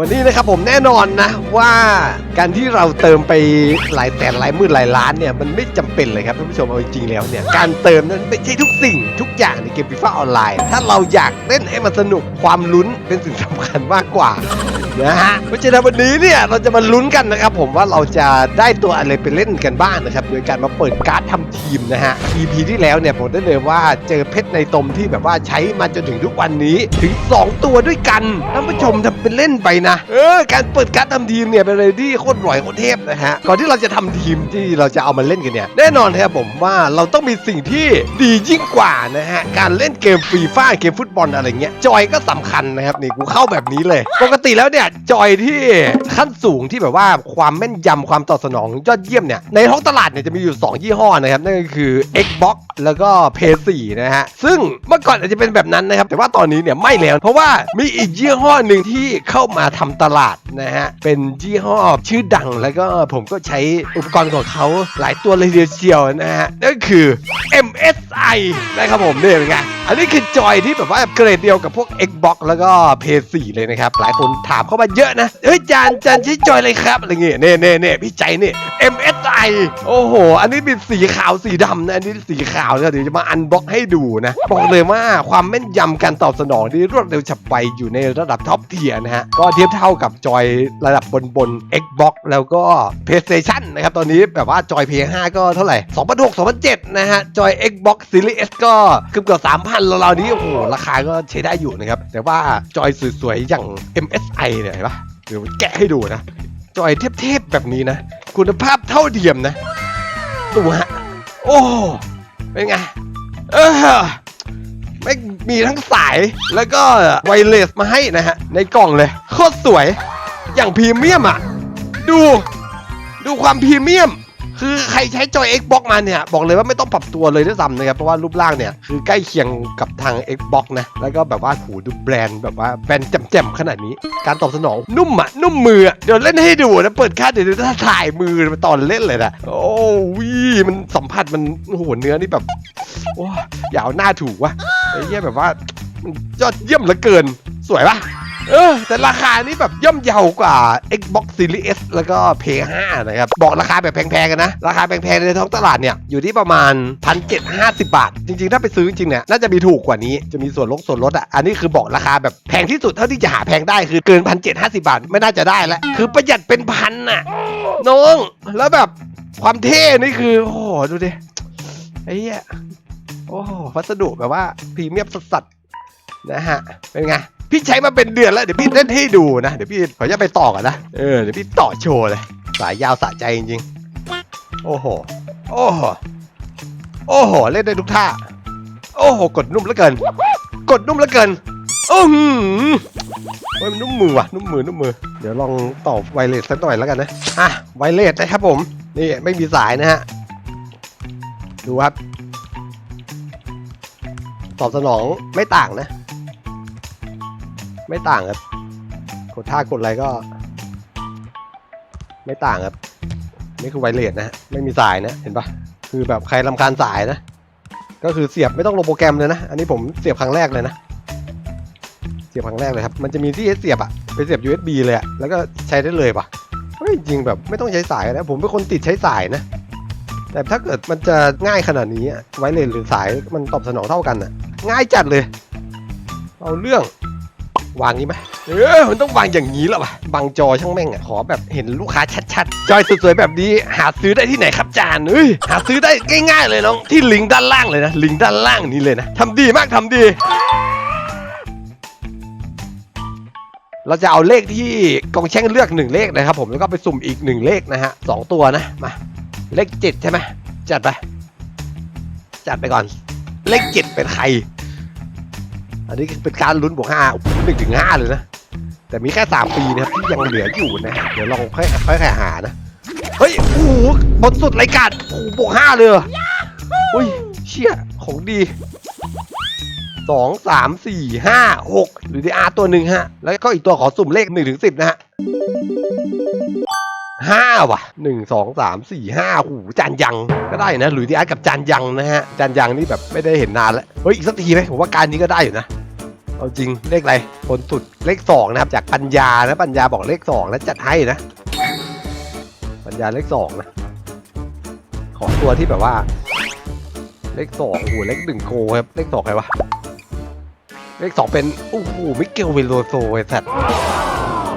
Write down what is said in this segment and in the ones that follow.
วันนี้นะครับผมแน่นอนนะว่าการที่เราเติมไปหลายแสนหลายหมื่นหลายล้านเนี่ยมันไม่จำเป็นเลยครับท่านผู้ชมเอาจริงๆแล้วเนี่ยการเติมนั้นไม่ใช่ทุกสิ่งทุกอย่างในเกมฟีฟ่าออนไลน์ ถ้าเราอยากเล่นให้มันสนุกความลุ้นเป็นสิ่งสำคัญมากกว่านะฮะเพราะฉะนั้นวันนี้เนี่ยเราจะมาลุ้นกันนะครับผมว่าเราจะได้ตัวอะไรไปเล่นกันบ้างนะครับโดยการมาเปิดการ์ดทำทีมนะฮะ EP ที่แล้วเนี่ยผมได้เลยว่าเจอเพชรในตมที่แบบว่าใช้มาจนถึงทุกวันนี้ถึง 2 ตัวด้วยกันท่านผู้ชมทำเป็นเล่นไปนะเออการเปิดการ์ดทำทีมเนี่ยเป็นอะไรที่โคตรร่อยโคตรเทพนะฮะก่อนที่เราจะทำทีมที่เราจะเอามาเล่นกันเนี่ยแน่นอนครับผมว่าเราต้องมีสิ่งที่ดียิ่งกว่านะฮะการเล่นเกมฟรีฟ้าเกมฟุตบอลอะไรเงี้ยจอยก็สำคัญนะครับนี่กูเข้าแบบนี้เลย ปกติแล้วเนี่ยจอยที่ขั้นสูงที่แบบว่าความแม่นยำความตอบสนองยอดเยี่ยมเนี่ยในท้องตลาดเนี่ยจะมีอยู่ 2 ยี่ห้อนะครับนั่นก็คือ Xbox แล้วก็ PS4 นะฮะซึ่งเมื่อก่อนอาจจะเป็นแบบนั้นนะครับแต่ว่าตอนนี้เนี่ยไม่แล้ว เพราะว่ามีอีกยี่ห้อหนึ่งที่เข้ามาทำตลาดนะฮะ เป็นยี่ห้อชื่อดังแล้วก็ผมก็ใช้อุปกรณ์ของเขาหลายตัวเลยทีเดียวนะฮะ นั่นคือ MSI นะครับผมเนี่ยเป็นไงอันนี้คือจอยที่แบบว่าเกรดเดียวกับพวก Xbox แล้วก็ PS4 เลยนะครับ หลายคนถามเข้ามาเยอะนะ เฮ้ยจานจานใช้จอยอะไรครับอะไรเงี้ยเน่เน่เน่พี่ใจเนี่ย MSI โอ้โห อันนี้เป็นสีขาวสีดำนะ อันนี้สีขาวนะเดี๋ยวจะมาอันบ็อกให้ดูนะ บอกเลยว่าความแม่นยำการตอบสนองที่รวดเร็วฉับไวอยู่ในระดับท็อปเทียนะฮะ ก็เทียบเท่ากับจอยระดับบนบน Xbox แล้วก็ PlayStation นะครับ ตอนนี้แบบว่าจอย PS5 ก็เท่าไหร่ 2006 2007 นะฮะ จอย Xbox Series S ก็เกือบเกือบ3,000แล้วเรานี้ โอ้โห ราคาก็ใช้ได้อยู่นะครับ แต่ว่าจอยสวยๆอย่าง MSI เนี่ยเห็นปะเดี๋ยวแกะให้ดูนะ จอยเทพๆแบบนี้นะ คุณภาพเท่าเทียมนะดูฮะโอ้เป็นไงเออไม่มีทั้งสายแล้วก็ไวเลสมาให้นะฮะ ในกล่องเลย โคตรสวยอย่างพรีเมียมอะ ดู ดูความพรีเมียม คือใครใช้จอย Xbox มาเนี่ย บอกเลยว่าไม่ต้องปรับตัวเลยด้วยซ้ำนะครับ เพราะว่ารูปร่างเนี่ย คือใกล้เคียงกับทาง Xbox นะ แล้วก็แบบว่าหูดูแบรนด์แบบว่าแบรนด์แจ่มๆขนาดนี้ การตอบสนองนุ่มอะ นุ่มมืออะเดี๋ยวเล่นให้ดูนะ เปิดค่าเดี๋ยวถ้าถ่ายมือมาตอนเล่นเลยนะ โอ้วิมันสัมผัสมันโอ้โหเนื้อนี่แบบโอ้ยอยาเอาหน้าถูกวะไอ้เหี้ยแบบว่า ยอดเยี่ยมเหลือเกิน สวยปะ เออแต่ราคานี่แบบย่อมเยาวกว่า Xbox Series S แล้วก็ PS5 นะครับ บอกราคาแบบแพงๆกันนะ ราคาแพงๆในท้องตลาดเนี่ย อยู่ที่ประมาณ 1,750 บาท จริงๆ ถ้าไปซื้อจริงๆเนี่ย น่าจะมีถูกกว่านี้จะมีส่วนลดส่วนลดอะ อันนี้คือบอกราคาแบบแพงที่สุดเท่าที่จะหาแพงได้คือเกิน 1,750 บาท ไม่น่าจะได้แล้วคือประหยัดเป็นพันน่ะน้องแล้วแบบความเท่นี่คือโอ้โหดูดิไอ้เหี้ยโอ้โหวัสดุแบบว่าพรีเมียมสัสๆนะฮะเป็นไง พี่ใช้มาเป็นเดือนแล้วเดี๋ยวพี่เล่นให้ดูนะเดี๋ยวพี่ขอจะไปต่อกันนะเออเดี๋ยวพี่ต่อโชว์เลย สายยาวสะใจจริงๆโอ้โหโอ้โหโอ้โหเล่นได้ทุกท่า โอ้โหกดนุ่มเหลือเกิน กดนุ่มเหลือเกินอื้อหือเฮ้ยมันนุ่มมือว่ะนุ่มมือนุ่มมือเดี๋ยวลองต่อไวเลสสักหน่อยแล้วกันนะอะไวเลสนะครับผมนี่ไม่มีสายนะฮะดูครับตอบสนองไม่ต่างนะ ไม่ต่างครับ กดท่ากดอะไรก็ ไม่ต่างครับ นี่คือไวเลสนะฮะ ไม่มีสายนะ เห็นปะคือแบบใครลำคาญสายนะ ก็คือเสียบไม่ต้องลงโปรแกรมเลยนะ อันนี้ผมเสียบครั้งแรกเลยนะ เสียบครั้งแรกเลยครับ มันจะมีที่เสียบอะไปเสียบ USB เลยอะแล้วก็ใช้ได้เลยปะเฮ้ยจริงแบบไม่ต้องใช้สายนะ ผมเป็นคนติดใช้สายนะ แต่ถ้าเกิดมันจะง่ายขนาดนี้ไวเลสหรือสายมันตอบสนองเท่ากันอะง่ายจัดเลย เอาเรื่อง วางนี้ไหมเออมันต้องวางอย่างนี้แล้ววะบังจอช่างแม่งอะขอแบบเห็นลูกค้าชัดๆ จอยสวยๆแบบนี้หาซื้อได้ที่ไหนครับจานเอ้ยหาซื้อได้ง่ายๆเลยน้องที่ลิงก์ด้านล่างเลยนะลิงก์ด้านล่างนี้เลยนะทำดีมากทำดีเราจะเอาเลขที่กองแช่งเลือกหนึ่งเลขนะครับผมแล้วก็ไปสุ่มอีกหนึ่งเลขนะฮะสองตัวนะมาเลขเจ็ดใช่ไหมจัดไปจัดไปก่อน เลขเจ็ดเป็นใคร อันนี้เป็นการลุ้นบวกห้าหนึ่งถึงห้าเลยนะ แต่มีแค่สามปีนะครับที่ยังเหลืออยู่นะฮะเดี๋ยวลองค่อยค่อยๆหานะ เฮ้ย โอ้โหบนสุดรายการโอ้โหบวกห้าเลยเหรอเฮ้ย เชี่ย ของดีสองสามสี่ห้าหกหรือดีอาร์ตัวหนึ่งฮะ แล้วก็อีกตัวขอสุ่มเลขหนึ่งถึงสิบนะฮะห้าว่ะหนึ่งสองสามสี่ห้าหูจานยังก็ได้นะหรือดีอาร์กับจานยังนะฮะจานยังนี่แบบไม่ได้เห็นนานแล้วเฮ้ยอีกสักทีไหมผมว่าการนี้ก็ได้อยู่นะ เอาจริงเลขอะไรบนสุดเลขสองนะครับ จากปัญญานะปัญญาบอกเลขสองแล้วจัดให้นะ ปัญญาเลขสองนะ ขอตัวที่แบบว่า เลขสองโอ้โหเลขหนึ่งโกครับเลขสองใครวะเลขสองเป็นโอ้โหมิเกลเวโลโซไอ้สัตว์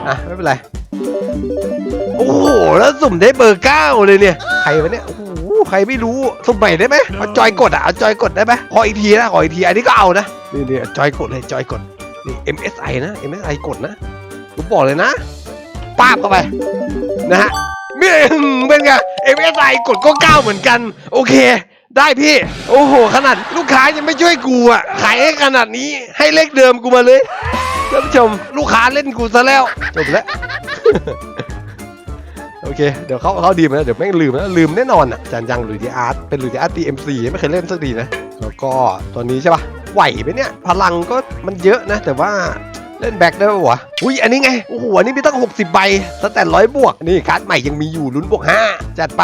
อะไม่เป็นไรโอ้โหแล้วสุ่มได้เบอร์เก้าเลยเนี่ยใครวะเนี่ยโอ้โหใครไม่รู้สุ่มใหม่ได้ไหมเอาจอยกดอะเอาจอยกดได้ไหมขออีกทีนะขออีกทีอันนี้ก็เอานะ นี่นี่จอยกดเลยจอยกดนี่ MSI นะ MSI กดนะผมบอกเลยนะป้าบเข้าไปนะฮะเมี่ยงเป็นไง MSI กดก็เก้าเหมือนกัน โอเค ได้พี่ โอ้โห ขนาดลูกค้ายังไม่ช่วยกูอะขายให้ขนาดนี้ให้เลขเดิมกูมาเลยท่านผู้ชมลูกค้าเล่นกูซะแล้วจบแล้วโอเค เดี๋ยวเขาเขาดีมาแล้วเดี๋ยวแม่งลืมแล้วลืมแน่นอนอะจานยังหรือดีอาร์ตเป็นหรือดีอาร์ต TMC ไม่เคยเล่นสักทีนะ แล้วก็ตัวนี้ใช่ปะไหวไหมเนี่ย พลังก็มันเยอะนะ แต่ว่าเล่นแบ็คได้ปะวะ อุ้ย อันนี้ไง โอ้โห อันนี้มีตั้ง 60 ใบสแตนร้อยบวก นี่การ์ดใหม่ยังมีอยู่ลุ้นบวก 5 จัดไป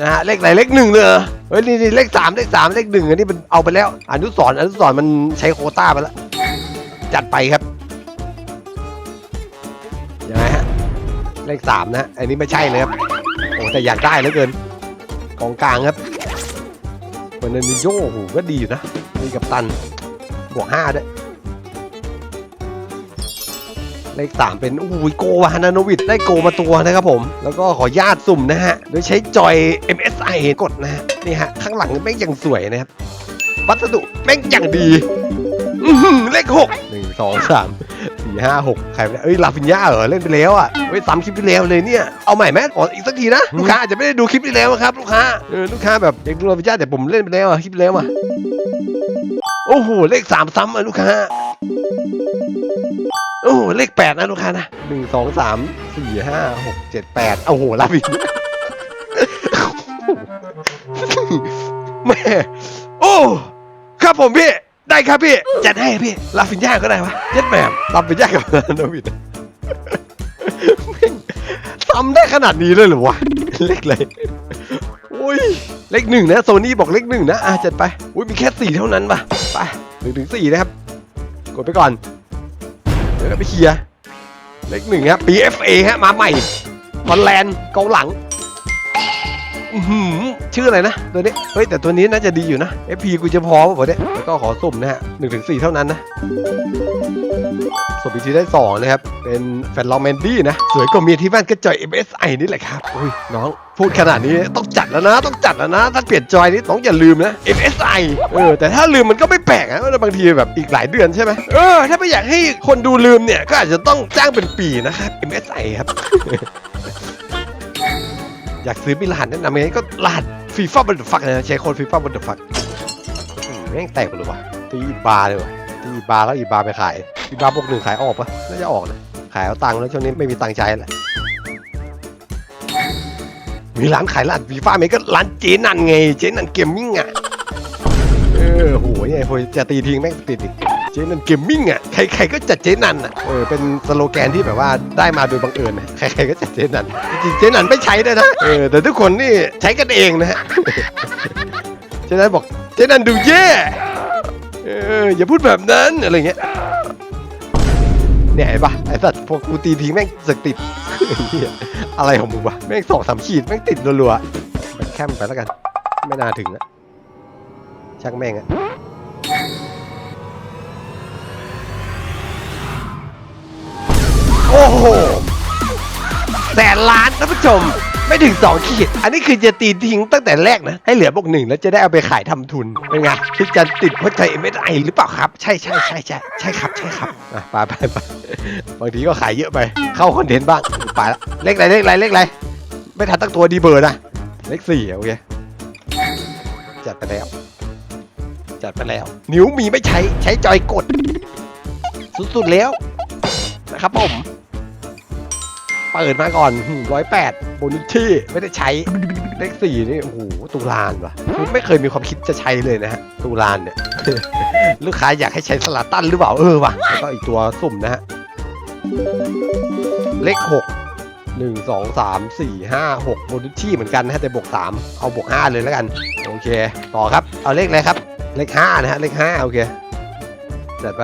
นะฮะ เลขไหนเลขหนึ่งเลยเหรอเฮ้ย นี่นี่เลขสามเลขสามเลขหนึ่งอันนี้มันเอาไปแล้ว อนุสรณ์อนุสรณ์มันใช้โคต้าไปแล้ว จัดไปครับ ยังไงฮะ เลขสามนะ อันนี้ไม่ใช่เลยครับ โอ้แต่อยากได้เหลือเกิน กองกลางครับ อร์นันดิโยโอ้โหก็ดีอยู่นะ มีกับตันบวกห้าด้วยเลขสามเป็นอุ้ยโกวานาโนวิดได้โกมาตัวนะครับผม แล้วก็ขอญาตสุ่มนะฮะ โดยใช้จอย MSI กดนะฮะ นี่ฮะ ข้างหลังแม่งยังสวยนะครับ วัสดุแม่งอย่างดีอื้อหือเลขหกหนึ่งสองสาม ห้าหกใครไปเอ้ยลาฟินยาเหรอเล่นไปแล้วอะเฮ้ยซ้ำคลิปที่แล้วเลยเนี่ยเอาใหม่ไหมขออีกสักทีนะลูกค้าอาจจะไม่ได้ดูคลิปที่แล้วนะครับลูกค้าเออลูกค้าแบบอยากดูลาฟินยาแต่ผมเล่นไปแล้วอะคลิปที่แล้วอะโอ้โหเลขสามซ้ำอะลูกค้าโอ้โหเลขแปดนะลูกค้านะหนึ่งสองสามสี่ห้าหกเจ็ดแปดโอ้โหลาฟินแม่โอ้ครับผมพี่ ได้ครับพี่ จัดให้พี่ลาฟินยาก็ได้วะเจ็ดแหมลาฟินยากับโนวิดทำได้ขนาดนี้เลยเหรอวะ เลขอะไรโอ้ย เลขหนึ่งนะโซนี่บอกเลขหนึ่งนะ อะจัดไปอุ้ยมีแค่สี่เท่านั้นปะไปหนึ่งถึงสี่นะครับ กดไปก่อน เดี๋ยวไปเคลียร์ เลขหนึ่งครับ BFA ฮะมาใหม่ฮอลแลนด์กองหลัง ชื่ออะไรนะตัวนี้เฮ้ยแต่ตัวนี้น่าจะดีอยู่นะ FP กูจะพอป่ะเนี่ยแล้วก็ขอสุ่มนะฮะหนึ่งถึงสี่เท่านั้นนะสุ่มอีกทีได้สองนะครับ เป็นแฟนลองแมนดี้นะ สวยกว่าเมียที่บ้านก็จอย MSI นี่แหละครับอุ้ยน้องพูดขนาดนี้ต้องจัดแล้วนะ ต้องจัดแล้วนะ ถ้าเปลี่ยนจอยนี่ต้องอย่าลืมนะ MSI เออแต่ถ้าลืมมันก็ไม่แปลกนะาบางทีแบบอีกหลายเดือนใช่ไหมเออถ้าไม่อยากให้คนดูลืมเนี่ยก็อาจจะต้องจ้างเป็นปีนะครับ MSI ครับ อยากซื้อมีรหัสแนะนำไงก็รหัสฟีฟ่าบันเดอร์ฟักนะใช้ค้ดฟีฟ่าบันเดอร์ฟักแม่งแตกไปเลยวะตีบาร์เลยวะตีบาร์แล้วอีบาร์ไปขายอีบาร์บวกหนึ่งขายออกปะน่าจะออกนะขายเอาตังค์แล้วช่วงนี้ไม่มีตังค์ใช้แหละมีร้านขายรหัสฟีฟ่าไหมก็ร้านเจนันไง เจนันเกมมิ่งอะเออโหยไงโหยจะตีทิ้งแม่งติดอีก เจนันเกมมิ่งอะใครๆก็จัดเจนันอะเออเป็นสโลแกนที่แบบว่าได้มาโดยบังเอิญนะใครๆก็จัดเจนันจริงๆเจนันไม่ใช้ด้วยนะเออแต่ทุกคนนี่ใช้กันเองนะฮะเจนันบอกเจนันดูแย่เอออย่าพูดแบบนั้นอะไรเงี้ยเนี่ยเห็นปะไอ้สัตว์พวกกูตีทิ้งแม่งสึกติดอะไรของมึงวะแม่งสองสามขีดแม่งติดรัวๆแคมไปแล้วกัน ไม่น่าถึงนะช่างแม่งอะ แสนล้านท่านผู้ชม ไม่ถึงสองขีด อันนี้คือจะตีทิ้งตั้งแต่แรกนะ ให้เหลือบวกหนึ่งแล้วจะได้เอาไปขายทำทุน เป็นไงที่จะติดเพราะใจเอ็มไอหรือเปล่าครับ ใช่ใช่ใช่ใช่ใช่ครับใช่ครับอะไปไปไปบางทีก็ขายเยอะไป เข้าคอนเทนต์บ้างไปละเลขอะไรเลขอะไรเลขอะไรไม่ทันตั้งตัวดีเบอร์นะเลขสี่โอเคจัดไปแล้ว จัดไปแล้ว นิ้วมีไม่ใช้ใช้จอยกด สุดๆแล้วนะครับผม เปิดมาก่อนร้อยแปดโบนิชี่ไม่ได้ใช้เลขสี่นี่โอ้โหตูลานว่ะไม่เคยมีความคิดจะใช้เลยนะฮะตูลานเนี่ยลูกค้าอยากให้ใช้สลาตันหรือเปล่าเออว่ะแล้วก็อีกตัวสุ่มนะฮะเลขหกหนึ่งสองสามสี่ห้าหกโบนิชี่เหมือนกันนะฮะแต่บวกสามเอาบวกห้าเลยแล้วกัน โอเค ต่อครับ เอาเลขอะไรครับ เลขห้านะฮะเลขห้าโอเคจัดไป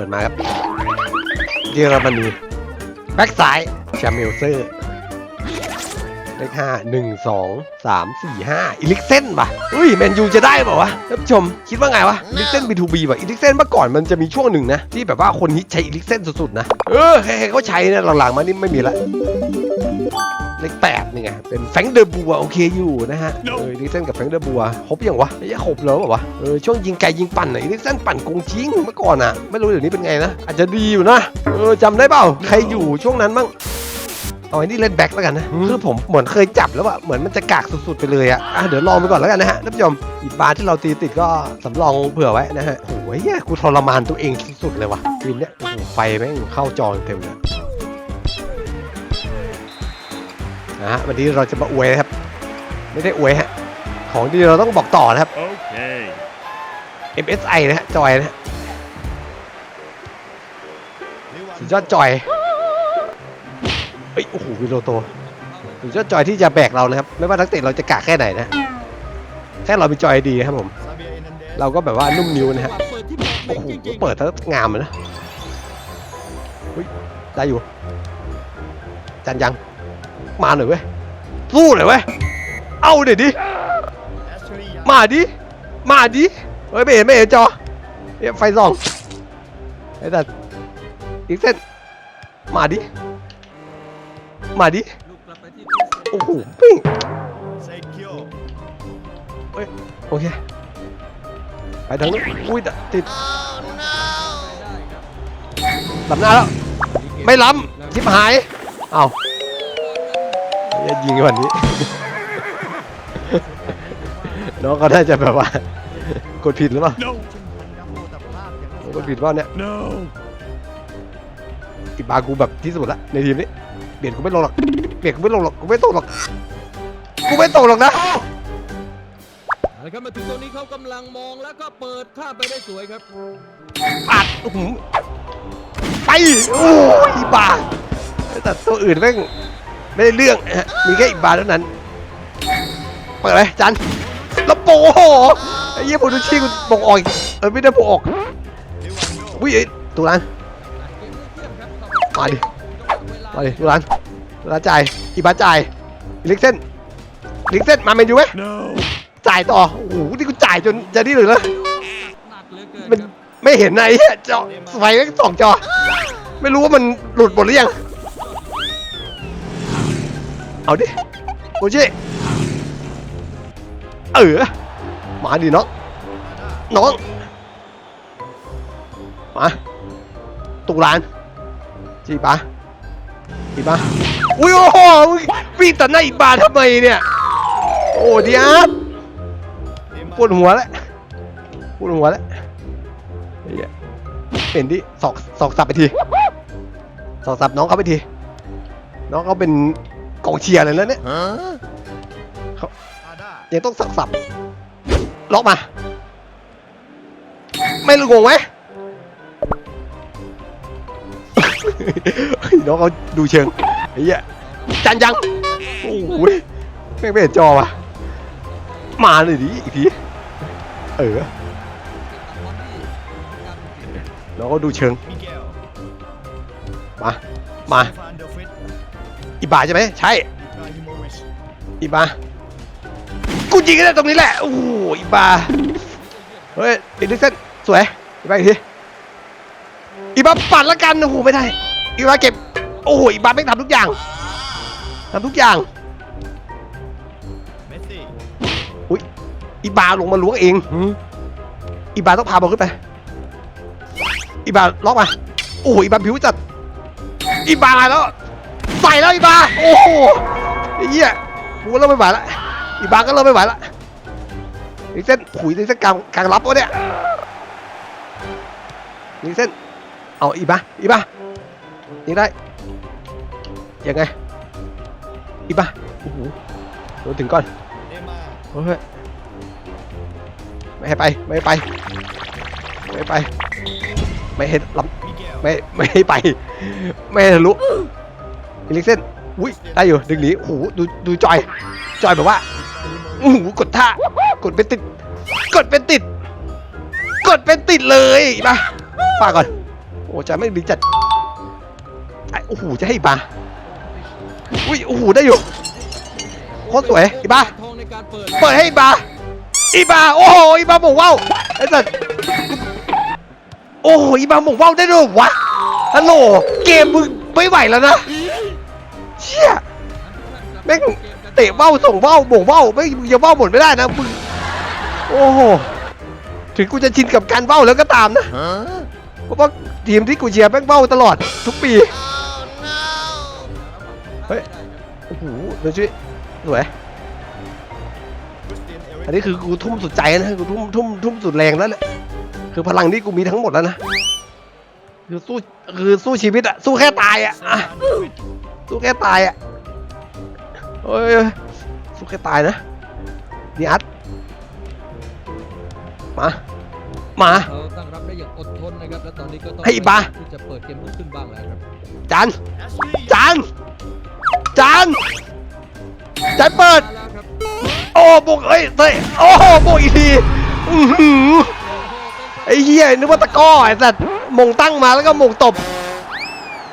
ปิดมาครับ เยอรมนีแบ็กซ้ายแชมเมลเซอร์เลขห้าหนึ่งสองสามสี่ห้าอิลิกเซนป่ะอุ้ยแมนยูจะได้เปล่าวะท่านผู้ชมคิดว่าไงวะอิลิกเซน B2B ป่ะอิลิกเซนเมื่อก่อนมันจะมีช่วงหนึ่งนะ ที่แบบว่าคนฮิตใช้อิลิกเซนสุดๆนะ เออใครๆก็ใช้นะหลังๆมานี่ไม่มีละ เลขแปดนี่ไงเป็นแฟรงค์เดอบัวโอเคอยู่นะฮะ เอออิลิกเซนกับแฟรงค์เดอบัวครบยังวะไม่ใช่ครบแล้วเปล่าวะเออช่วงยิงไกลยิงปั่นอะอิลิกเซนปั่นโกงจริงเมื่อก่อนอะไม่รู้เดี๋ยวนี้เป็นไงนะ อาจจะดีอยู่นะ เออจำได้เปล่า ใครอยู่ช่วงนั้นบ้างเอาไอ้นี่เล่นแบ็คแล้วกันนะ คือผมเหมือนเคยจับแล้วอะเหมือนมันจะกากสุดๆไปเลยอะอะเดี๋ยวลองไปก่อนแล้วกันนะฮะท่านผู้ชมอีกบาร์ที่เราตีติดก็สำรองเผื่อไว้นะฮะโอ้ยเหี้ยกูทรมานตัวเองสุดๆเลยว่ะทีมเนี้ยโอ้โหไฟแม่งเข้าจอเต็มเลย นะฮะวันนี้เราจะมาอวยนะครับ ไม่ได้อวยฮะของดีเราต้องบอกต่อนะครับ Okay. MSI นะฮะจอยนะฮะสุดยอดจอยเอ้ยโอ้โหวิโรโตสุดยอดจอยที่จะแบกเรานะครับไม่ว่านักเตะเราจะกากแค่ไหนนะแค่เราเป็นจอยดีนะครับผม เราก็แบบว่านุ่มนิ้วนะฮะโอ้โหเปิดแล้วงามเลยนะเฮ้ยได้อยู่จันยัง มาหน่อยเว้ย สู้หน่อยเว้ย เอาเดี๋ยวดิ มาดิ มาดิ เฮ้ยไม่เห็นไม่เห็นจอเนี่ยไฟส่องไอ้แต่อีกเส้น มาดิ มาดิ โอ้โหปิ้งโอเค ไปทางนู้นอุ้ยติดลำหน้าแล้ว ไม่ล้ำชิบหาย เอา อย่ายิงวันนี้ น้องก็น่าจะแบบว่า กดผิดหรือเปล่า No. กดผิดเปล่าเนี่ย No. อีบากูแบบที่สุดละในทีมนี้เปลี่ยนกูไม่ลงหรอกเปลี่ยนกูไม่ลงหรอกกูไม่ตกหรอกกูไม่ตกหรอกนะ เอาละครับมาถึงตรงนี้เขากำลังมองแล้วก็เปิดข้ามไปได้สวยครับอัดโอ้โหไป โอ้ยอีบาแต่ตัวอื่นแม่ง ไม่ได้เรื่องนะฮะมีแค่อีบาเท่านั้น เปิดเลยจันแล้วโปโหไอ้เหี้ยโปรดูชี่กูบอกออกอีกเออไม่ได้บอกออกอุ้ยเอ้ยตัวนั้นมาดิมาดิดูร้านดูร้านจ่ายอีบาจ่ายอีลิกเส้นอีลิกเส้นมาเมนยูไหม No. จ่ายต่อโอ้โหนี่กูจ่ายจนจะนี่เลยนะหนักเหลือเกินมันครับไม่เห็นไอ้เหี้ยจอไฟแม่งสองจอ ไม่รู้ว่ามันหลุดหมดหรือยัง เอาดิโอเจเออมาดิน้องน้องมาตุกร้านจีปะจีปะอุ้ยโอ้โหวิ่งตัดหน้าอีบาทำไมเนี่ย โอ้ดิอาร์ปวดหัวแล้วปวดหัวแล้วเฮ้ยเป็นดิสอกสอกสับไปทีสอกสับน้องเขาไปที น้องเขาเป็น กองเชียร์เลยแล้วเนี่ยยังต้องสักสับล็อกมา ไม่รู้งงไหมเฮ้ยน้องเขาดูเชิงไอ้เหี้ยจันยังโอ้โหแม่งไม่เห็นจอว่ะมาเลยดิอีกทีเออน้องเขาดูเชิง มา มา อีบาใช่ไหมใช่อีบากูยิงได้ตรงนี้แหละโอ้โหอีบาเฮ้ยอีลิกเซนสวยอีบาอีกทีอีบาปัดละกันโอ้โหไม่ได้อีบาเก็บโอ้โหอีบาไม่ทำทุกอย่างทำทุกอย่างอุ้ยอีบาลงมาล้วงเองอีบาต้องพาบอลขึ้นไปอีบาล็อกมาโอ้โหอีบาผิวจัดอีบามาแล้ว ใส่แล้วอีบาโอ้โหไอ้เหี้ยกูเริ่มไม่ไหวละอีบาก็เริ่มไม่ไหวละอีกเส้นขุยอีกเส้นกลางกลางรับวะเนี่ยอีกเส้นเอาอีบาอีบายิงได้ยังไงอีบาโอ้โหโดนถึงก่อนเฮ้ยไม่ให้ไปไม่ให้ไปไม่ไป ไม่ให้ลำไม่ไม่ให้ไป ไม่ให้ทะลุ อีลิกเส้นอุ้ยได้อยู่ดึงหนีโอ้โหดูดูจอยจอยแบบว่าโอ้โหกดท่ากดเป็นติด กดเป็นติด กดเป็นติดเลยมาฝาก่อนโอ้ใจไม่ดีจัดไอ้โอ้โหจะให้อีบาอุ้ยโอ้โหได้อยู่โคตรสวยอีบาทองในการเปิดเปิดให้อีบาอีบาโอ้โหอีบาบอกว่าวไอ้สัสโอ้โหอีบาบอกว่าวได้ด้วยวะฮัลโหลเกมมึงไม่ไหวแล้วนะ ชี่ยแม่งเตะว่าส่งว่าวบ่งว่าไม่มึงจะว่าหมดไม่ได้นะมึงโอ้โหถึงกูจะชินกับการว่าแล้วก็ตามนะเพราะว่าทีมที่กูเชียร์แม่งว่าตลอดทุกปีเฮ้ยโอ้โหดูชิสวยอันนี้คือกูทุ่มสุดใจนะกูทุ่มทุ่มทุ่มสุดแรงแล้วแหละคือพลังที่กูมีทั้งหมดแล้วนะคือสู้คือสู้ชีวิตอะสู้แค่ตายอะ สู้แค่ตายอะเฮ้ยสู้แค่ตายนะนี่อัดมา มาเขาตั้งรับได้อย่างอดทนนะครับ และตอนนี้ก็ต้องเฮ้ยอีบาที่จะเปิดเกมลุกขึ้นบ้างแล้วครับจานจานจานจานเปิดมาแล้วครับโอ้บกเอ้ยเต้ยโอ้โหบกอีกทีอื้อหือไอ้เหี้ยนึกว่าตะกร้อไอ้สัตว์มงตั้งมาแล้วก็มงตบ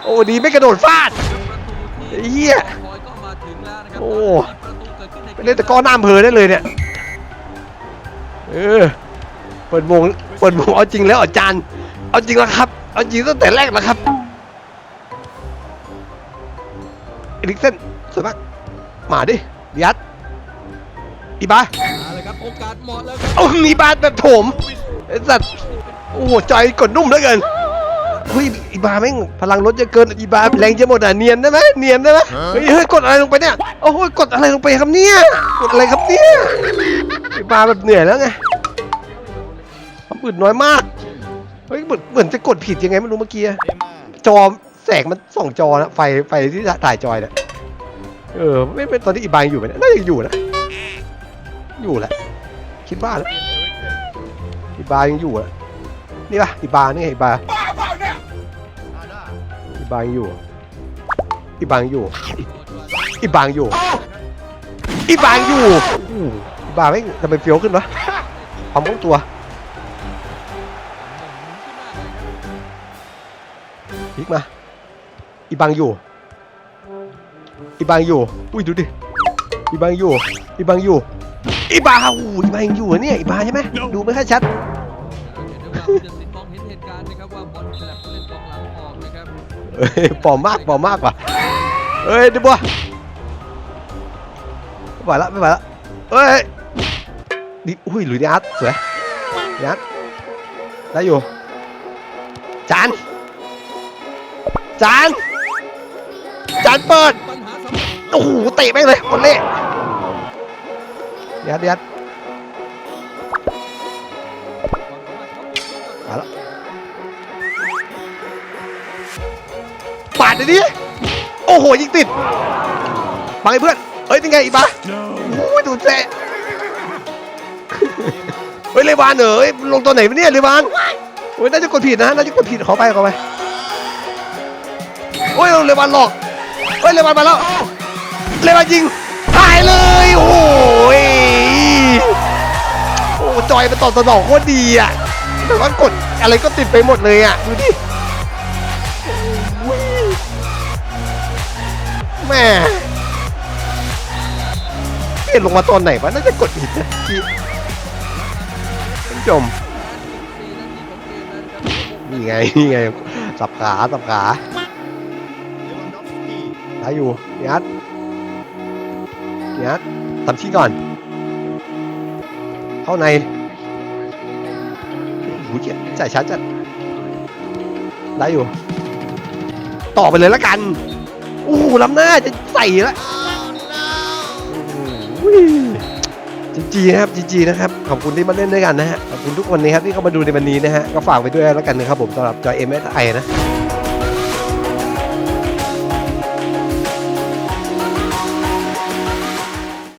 โอ้ดีไม่กระโดดฟาดไอ้ เหี้ยคอยก็มาถึงแล้วนะครับโอ้ตอนนี้มีประตูเกิดขึ้นในไปเล่นตะกร้อหน้าอำเภอได้เลยเนี่ย เออ เปิดวงเปิดวงเอาจริงแล้วอาจารย์ เอาจริงแล้วครับ เอาจริงตั้งแต่แรกแล้วครับเอลิกเซนสวยมากมาดิยัดอีบาเอาเลยครับโอกาสเหมาะแล้วครับเอาอีบาแบบโถมไอ้สัตว์ โอ้โหใจกดนุ่มเหลือเกิน เฮ้ยอีบาแม่งพลังรถเยอะเกินอีบาแรงจะหมดอะเนียนได้ไหมเนียนได้ไหมเฮ้ยเฮ้ยกดอะไรลงไปเนี่ยโอ้โหกดอะไรลงไปครับเนี่ยกดอะไรครับเนี่ยอีบาแบบเหนื่อยแล้วไงความอึดน้อยมากเฮ้ยเหมือนเหมือนจะกดผิดยังไงไม่รู้เมื่อกี้อะจอแสงมันส่องจอนะไฟไฟที่ถ่ายจอยเนี่ยเออไม่เป็นตอนที่อีบายังอยู่ไหมเนี่ยน่าจะอยู่นะอยู่แหละคิดว่าแล้วอีบายังอยู่อะนี่ป่ะอีบานี่ไงอีบาอี บายังอยู่ อีบายังอยู่ อีบายังอยู่ อีบายังอยู่อู้อีบาไม่งทำไมเฟี้ยวขึ้นวะความคล่องตัวพลิกมา อีบางอยู่ อีบางอยู่ อุ้ยดูดิ อีบางอยู่ อีบางอยู่ อีบาอู้อีบายังอยู่เหรอเนี่ย อีบาใช่ไหมดูไม่ค่อยชัด เอ้ยปลอมมากปลอมมากว่ะเอ้ยดิบัวไม่ไหวละไม่ไหวละเอ้ยดิอุ้ยหลุยดิอาร์ตสวยดิอาร์ตได้อยู่จานจานจานเปิดโอ้โหเตะไปเลยคนเล่ดิอาร์ตดิอา ดเดี๋ยวนี้โอ้โหยิงติดไปเพื่อนเฮ้ยนี่ไงอีบ้าโอ้ยดูเจ๊เฮ้ยเลวานเหรอเฮ้ยลงตัวไหนวะเนี่ยเลวานโอ้ยน่าจะกดผิดนะน่าจะกดผิดขอไปขอไปโอ้ยเลวานหลอกเฮ้ยเลวานมาแล้วเลวานยิงตายเลยโอ้ยโอ้จอยมันตอบสนองโคตรดีอะแต่ว่ากดอะไรก็ติดไปหมดเลยอะดูดิ แม่เปลี่ยนลงมาตอนไหนวะน่าจะกดผิดนะพี่ท่านผู้ชมนี่ไงนี่ไงสับขาสับขาได้อยู่นี่ฮัทนี่ฮัททำชี้ก่อน เข้าในหูเจียใส่ชัดจัดได้อยู่ ต่อไปเลยละกัน โอ้โหล้ำหน้าจะใส่ละโอ้โหจริงๆนะครับจริงๆนะครับ ขอบคุณที่มาเล่นด้วยกันนะฮะ ขอบคุณทุกคนนะครับที่เข้ามาดูในวันนี้นะฮะ ก็ฝากไปด้วยแล้วกันนะครับผมสำหรับจอยเอ็มเอสไอนะ